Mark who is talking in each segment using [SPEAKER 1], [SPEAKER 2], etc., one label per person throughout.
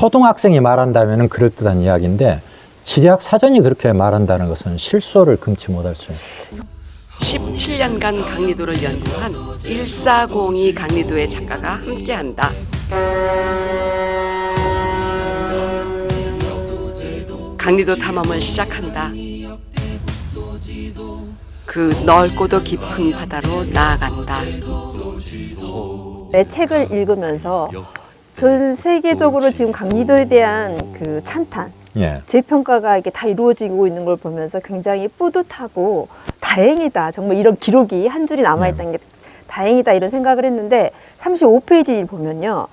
[SPEAKER 1] 초등학생이 말한다면 그럴듯한 이야기인데 지리학 사전이 그렇게 말한다는 것은 실소를 금치 못할 수 있습니다.
[SPEAKER 2] 17년간 강리도를 연구한 1402 강리도의 작가가 함께한다. 강리도 탐험을 시작한다. 그 넓고도 깊은 바다로 나아간다.
[SPEAKER 3] 내 책을 읽으면서 전 세계적으로 지금 강리도에 대한 그 찬탄,
[SPEAKER 1] 예.
[SPEAKER 3] 재평가가 이게 다 이루어지고 있는 걸 보면서 굉장히 뿌듯하고 다행이다. 정말 이런 기록이 한 줄이 남아있다는 게 다행이다 이런 생각을 했는데 35페이지 보면요.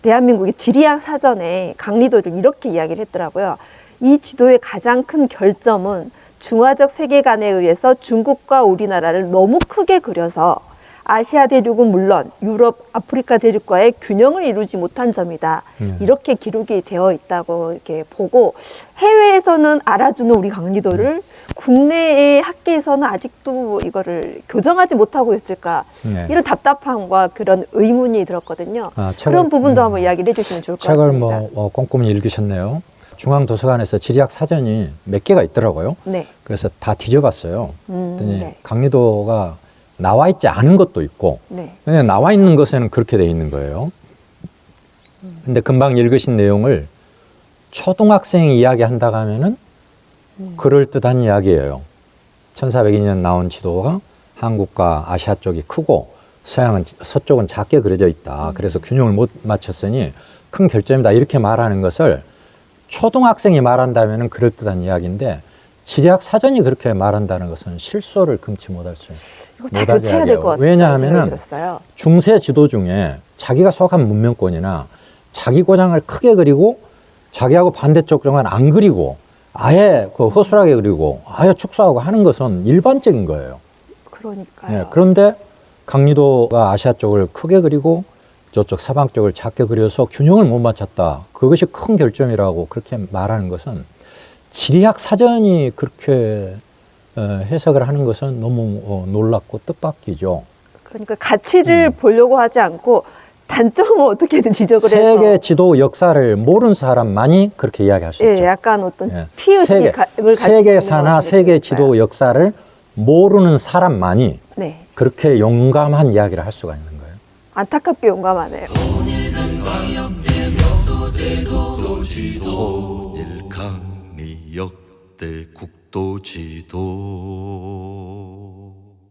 [SPEAKER 3] 대한민국의 지리학 사전에 강리도를 이렇게 이야기를 했더라고요. 이 지도의 가장 큰 결점은 중화적 세계관에 의해서 중국과 우리나라를 너무 크게 그려서 아시아 대륙은 물론 유럽, 아프리카 대륙과의 균형을 이루지 못한 점이다.
[SPEAKER 1] 음.
[SPEAKER 3] 이렇게 기록이 되어 있다고 이렇게 보고 해외에서는 알아주는 우리 강리도를 국내의 학계에서는 아직도 이거를 교정하지 못하고 있을까
[SPEAKER 1] 네.
[SPEAKER 3] 이런 답답함과 그런 의문이 들었거든요.
[SPEAKER 1] 아, 책을-
[SPEAKER 3] 그런 부분도
[SPEAKER 1] 음.
[SPEAKER 3] 한번 이야기를 해주시면 좋을 것
[SPEAKER 1] 책을
[SPEAKER 3] 같습니다.
[SPEAKER 1] 뭐 어, 꼼꼼히 읽으셨네요. 중앙 도서관에서 지리학 사전이 몇 개가 있더라고요.
[SPEAKER 3] 네.
[SPEAKER 1] 그래서 다 뒤져봤어요.
[SPEAKER 3] 음,
[SPEAKER 1] 그랬더니
[SPEAKER 3] 네.
[SPEAKER 1] 강리도가 나와 있지 않은 것도 있고
[SPEAKER 3] 네.
[SPEAKER 1] 그냥 나와 있는 것에는 그렇게 돼 있는 거예요. 근데 금방 읽으신 내용을 초등학생이 이야기한다고 하면은 그럴듯한 이야기예요. 1402년 나온 지도가 한국과 아시아 쪽이 크고 서양은 서쪽은 작게 그려져 있다. 그래서 균형을 못 맞췄으니 큰 결점이다. 이렇게 말하는 것을 초등학생이 말한다면 그럴듯한 이야기인데 지리학 사전이 그렇게 말한다는 것은 실소를 금치 못할 수 있어요.
[SPEAKER 3] 이거 다
[SPEAKER 1] 못하게
[SPEAKER 3] 교체해야 될
[SPEAKER 1] 하게요.
[SPEAKER 3] 것 같아요.
[SPEAKER 1] 왜냐하면은
[SPEAKER 3] 들었어요.
[SPEAKER 1] 중세 지도 중에 자기가 속한 문명권이나 자기 고장을 크게 그리고 자기하고 반대쪽 정은 안 그리고 아예 그 허술하게 그리고 아예 축소하고 하는 것은 일반적인 거예요.
[SPEAKER 3] 그러니까요.
[SPEAKER 1] 예, 그런데 강리도가 아시아 쪽을 크게 그리고 저쪽 서방 쪽을 작게 그려서 균형을 못 맞췄다. 그것이 큰 결점이라고 그렇게 말하는 것은 지리학 사전이 그렇게 어, 해석을 하는 것은 너무 어, 놀랍고 뜻밖이죠.
[SPEAKER 3] 그러니까 가치를 보려고 하지 않고 단점을 어떻게든 지적을 해서
[SPEAKER 1] 세계 지도 역사를 모르는 사람만이 그렇게 이야기할 수
[SPEAKER 3] 예,
[SPEAKER 1] 있죠.
[SPEAKER 3] 약간 어떤
[SPEAKER 1] 예.
[SPEAKER 3] 피의식을
[SPEAKER 1] 세계, 세계사나
[SPEAKER 3] 것
[SPEAKER 1] 세계. 지도 역사를 모르는 사람만이
[SPEAKER 3] 네,
[SPEAKER 1] 그렇게 용감한 이야기를 할 수가 있는 거예요.
[SPEAKER 3] 안타깝게 용감하네요.
[SPEAKER 4] 역대 국도지도